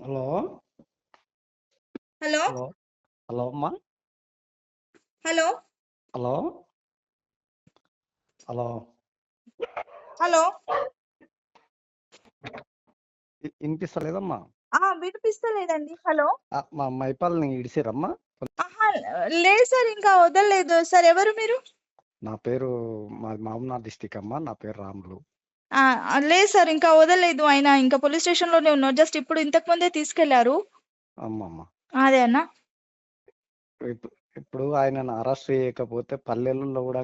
Hello hello hello hello అమ్మా hello hello hello hello వినిపిస్తలేదమ్మా వినిపిస్తలేదండి హలో మా మైపాల్ని ఇడిసిరమ్మా లేదు సార్ ఇంకా వదలలేదు సార్ ఎవరు మీరు నా పేరు మా మామనాథ్ డిస్టిక్ అమ్మా నా పేరు రాములు ఆ, లేదు సార్ ఇంకా వదలలేదు ఆయన. ఇంకా పోలీస్ స్టేషన్లోనే ఉన్నారు. జస్ట్ ఇప్పుడు ఇంతకు ముందే తీసుకెళ్ళారు. అమ్మమ్మ. అదే అన్న. ఇప్పుడు ఇప్పుడు ఆయనను అరెస్ట్ చేయకపోతే పల్లెలలో కూడా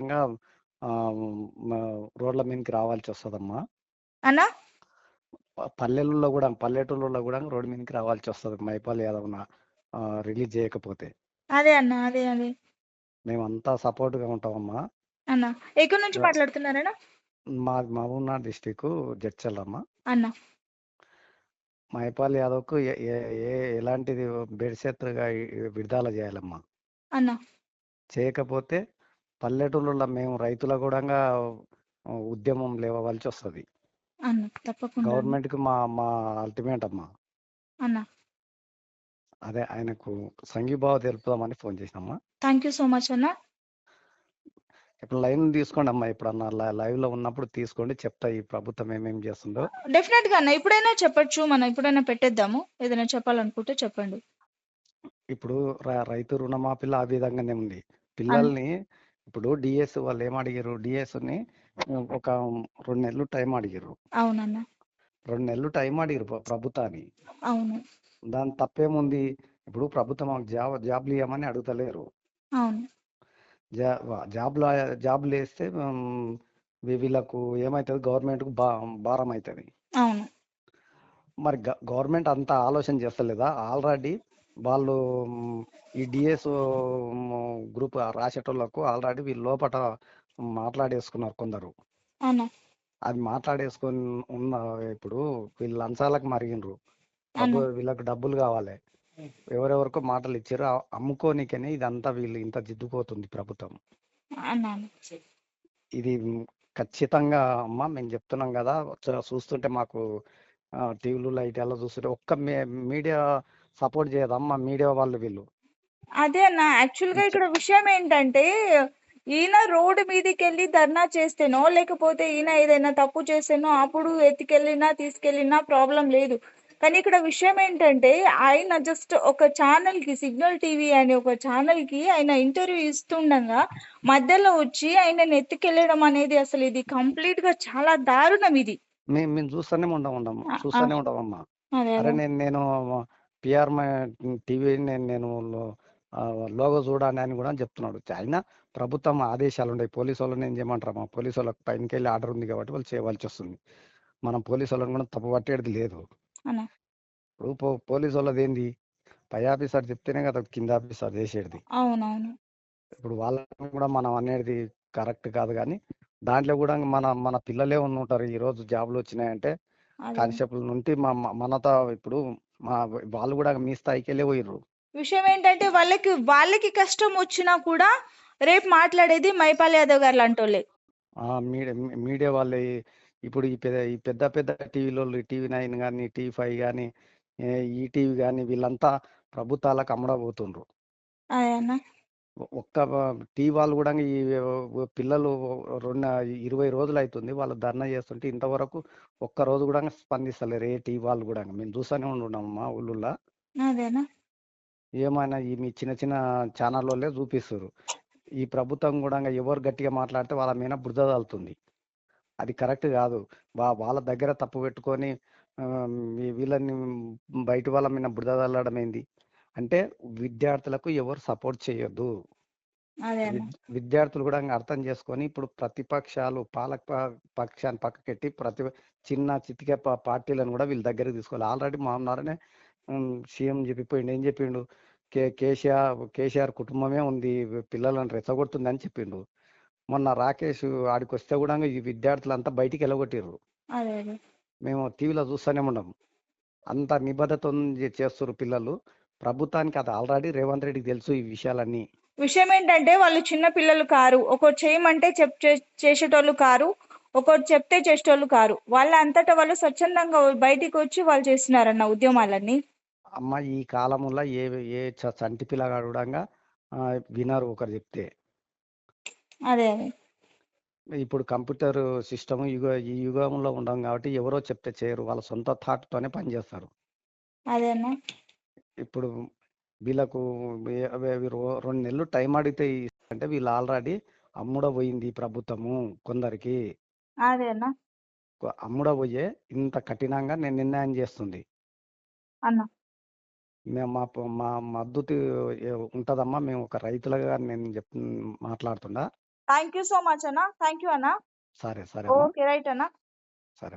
మ- రోడ్ల మీదకి రావాల్సి వస్తుందమ్మా. అన్న? ప- పల్లెలలో కూడా పల్లెటూళ్ళలో కూడా రోడ్డు మీదకి రావాల్సి వస్తుంది మైపాల్ యాదవ్న రిలీజ్ చేయకపోతే. అదే అన్న అదే అదే. మేమంతా సపోర్ట్గా ఉంటామమ్మా. అన్న ఎక్కడి నుంచి రా- మాట్లాడుతున్నారన్న మా మహబూబ్నగర్ డిస్టిక్ జడ్చల్లమ్మ. అన్న. మైపాల్ యాదవ్కు ఏ ఏ- ఏ- ఎలాంటిది బెడిసెత్తుగా విడుదల చేయాలమ్మా? అన్న. చేయకపోతే పల్లెటూళ్ళలో మేము రైతుల కూడా ఉద్యమం లేవవలసి వస్తుంది. అన్న తప్పకుండా అన్న. గవర్నమెంట్కి మా మా అల్టిమేట్ అమ్మా. అన్న. అదే ఆయనకు సంఘీభావ తెలుపుదామని ఫోన్ చేసినమ్మా. థ్యాంక్ యూ సో మచ్ అన్న. ఇప్పుడు లైన్ తీసుకోండి అమ్మా. ఇప్పుడన్నా లైవ్లో ఉన్నప్పుడు తీసుకోండి. చెప్తా ఈ ప్రభుత్వం ఏమేం చేస్తుందో. డెఫినెట్గా అన్న. ఇప్పుడైనా చెప్పొచ్చు మనం. ఇప్పుడైనా పెట్టేద్దాము. ఏదైనా చెప్పాలనుకుంటే చెప్పండి. ఇప్పుడు రైతు రుణమాఫీలో ఆ విధంగానే ఉంది. పిల్లల్ని ఇప్పుడు డిఎస్ వాళ్ళు ఏం అడిగారు డిఎస్ని ఒక రెండు నెలలు టైం అడిగారు అవునన్న. రెండు నెలలు టైం అడిగారు ప్ర- ప్రభుత్వాన్ని. అవును. దాని తప్పేముంది? ఇప్పుడు ప్రభుత్వం మాకు జాబ్ జాబ్లు ఇవ్వమని అడుగుతలేరు. అవును. జా జాబ్లు జాబ్లు వేస్తే వీళ్ళకు ఏమవుతుంది గవర్నమెంట్కు బా భారం అవుతుంది అవును. మరి గవర్నమెంట్ అంత ఆలోచన చేస్తలేదా? ఆల్రెడీ వాళ్ళు ఈ డిఎస్ గ్రూప్ రాసేటోళ్ళకు ఆల్రెడీ వీళ్ళు లోపల మాట్లాడేసుకున్నారు కొందరు. అది మాట్లాడేసుకొని ఉన్న ఇప్పుడు వీళ్ళు లంచాలకు మరిగినరు వీళ్ళకి డబ్బులు కావాలి. ఎవరెవరికో మాటలు ఇచ్చారు అమ్ముకోనికనే ఇదంతా వీళ్ళు ఇంత జిద్దుపోతుంది ప్రభుత్వం. ఇది ఖచ్చితంగా అమ్మా మేము చెప్తున్నాం కదా చూస్తుంటే మాకు టీవీలు లైట్ ఎలా చూస్తుంటే ఒక్క మీడియా సపోర్ట్ చేయదమ్మా మీడియా వాళ్ళు వీళ్ళు. అదే అన్న యాక్చువల్గా ఇక్కడ విషయం ఏంటంటే ఈయన రోడ్డు మీదకి వెళ్ళి ధర్నా చేస్తేనో లేకపోతే ఈయన ఏదైనా తప్పు చేస్తేనో అప్పుడు ఎత్తుకెళ్ళినా తీసుకెళ్ళినా ప్రాబ్లం లేదు. కానీ ఇక్కడ విషయం ఏంటంటే ఆయన జస్ట్ ఒక ఛానల్కి సిగ్నల్ టీవీ అనే ఒక ఛానల్కి ఆయన ఇంటర్వ్యూ ఇస్తుండగా మధ్యలో వచ్చి ఆయనను ఎత్తుకెళ్ళడం అనేది అసలు ఇది కంప్లీట్గా చాలా దారుణం ఇది. మేము మేము చూస్తూనే ఉండం చూస్తూనే. ఉండమమ్మా అరే నేను నేను పిఆర్ టీవీ నేను నేను లోగో చూడని అని కూడా చెప్తున్నాడు. అయినా ప్రభుత్వం ఆదేశాలు ఉన్నాయి పోలీసు వాళ్ళని ఏం చేయమంటారు మా పోలీసు వాళ్ళకి పైనకి వెళ్ళి ఆర్డర్ ఉంది కాబట్టి వాళ్ళు చేయవలసి వస్తుంది మనం పోలీసు వాళ్ళని కూడా తప్పు పట్టేది లేదు. అన్న? ఇప్పుడు పో పోలీసు వాళ్ళది ఏంది పై ఆఫీసర్ చెప్తేనే కదా కింద ఆఫీసర్ చేసేది. అవునవును. ఇప్పుడు వాళ్ళని కూడా మనం అనేది కరెక్ట్ కాదు కానీ దాంట్లో కూడా మన మన పిల్లలే ఉన్న ఉంటారు. ఈ రోజు జాబ్లు వచ్చినాయంటే అదే. కానిస్టేబుల్ నుండి మా మా- మనతో ఇప్పుడు మా వాళ్ళు కూడా మీ స్థాయికి వెళ్ళి పోయిర్రు. విషయం ఏంటంటే వాళ్ళకి వాళ్ళకి కష్టం వచ్చినా కూడా రేపు మాట్లాడేది మైపాల్ యాదవ్ గారు లాంటోళ్ళే. ఆ మీడియా మీడియా వాళ్ళే ఇప్పుడు ఈ పెద్ద ఈ పెద్ద పెద్ద టీవీలో టీవీ నైన్ కానీ టీవీ ఫైవ్ కానీ ఈ టీవీ కానీ వీళ్ళంతా ప్రభుత్వాలకు అమ్మడబోతుండ్రు. ఒక్క టీ వాళ్ళు కూడా ఈ పిల్లలు రెండు ఇరవై రోజులు అవుతుంది వాళ్ళు ధర్నా చేస్తుంటే ఇంతవరకు ఒక్క రోజు కూడా స్పందిస్తలేరు ఏ టీ వాళ్ళు కూడా. మేము చూస్తూనే ఉంటున్నాం మా ఊళ్ళో ఏమైనా ఈ మీ చిన్న చిన్న ఛానళ్ళే చూపిస్తారు ఈ ప్రభుత్వం కూడా ఎవరు గట్టిగా మాట్లాడితే వాళ్ళ మీద బురద తగులుతుంది అది కరెక్ట్ కాదు. వా వాళ్ళ దగ్గర తప్పు పెట్టుకొని వీళ్ళని బయట వాళ్ళ మీద బురద తల్లడం ఏంది అంటే విద్యార్థులకు ఎవరు సపోర్ట్ చేయొద్దు. విద్యార్థులు కూడా అర్థం చేసుకొని ఇప్పుడు ప్రతిపక్షాలు పాలక పక్షాన్ని పక్కకెట్టి ప్రతి చిన్న చితికే పార్టీలను కూడా వీళ్ళ దగ్గరికి తీసుకోవాలి. ఆల్రెడీ మా ఉన్నారనే సీఎం చెప్పిపోయిండు. ఏం చెప్పిండు? కే కేసీఆర్ కేసీఆర్ కుటుంబమే ఉంది. పిల్లలను రెచ్చగొడుతుంది అని చెప్పిండు. మొన్న రాకేష్ ఆడికి వస్తే కూడా ఈ విద్యార్థులంతా బయటికి వెళ్ళగొట్టిర్రు. మేము టీవీలో చూస్తూనే ఉన్నాం. అంత నిబద్ధత చేస్తున్నారు పిల్లలు. ప్రభుత్వానికి అది ఆల్రెడీ రేవంత్ రెడ్డికి తెలుసు ఈ విషయాలన్నీ. విషయం ఏంటంటే వాళ్ళు చిన్న పిల్లలు కారు. ఒకటి చేయమంటే చెప్ చేసేటోళ్ళు కారు. ఒకటి చెప్తే చేసేటోళ్ళు కారు. వాళ్ళ అంతటా వాళ్ళు స్వచ్ఛందంగా బయటికి వచ్చి వాళ్ళు చేస్తున్నారన్న ఉద్యమాలన్నీ. అమ్మ ఈ కాలంలో ఏ ఏ చంటి పిల్లగాడు కూడా వినరు ఒకరు చెప్తే. అదే అదే. ఇప్పుడు కంప్యూటర్ సిస్టమ్ యుగ ఈ యుగంలో ఉండం కాబట్టి ఎవరో చెప్తే చేయరు. వాళ్ళ సొంత థాట్ తోనే పనిచేస్తారు అదే అన్న ఇప్పుడు వీళ్ళకు ఏ- అవి- అవి రో- రెండు నెలలు టైం అడిగితే అంటే వీళ్ళు ఆల్రెడీ అమ్ముడ పోయింది ఈ ప్రభుత్వము కొందరికి. అదే అన్న కొ- అమ్ముడ పోయే ఇంత కఠినంగా నేను నిర్ణయం చేస్తుంది. అన్న. మేము మా ప- మా మద్దతు ఏ- ఉంటదమ్మా. మేము ఒక రైతులుగా నేను చెప్ మాట్లాడుతున్నా. థ్యాంక్ యూ సో మచ్ అన్న థ్యాంక్ యూ అన్న సరే సరే ఓకే రైట్ అన్న సరే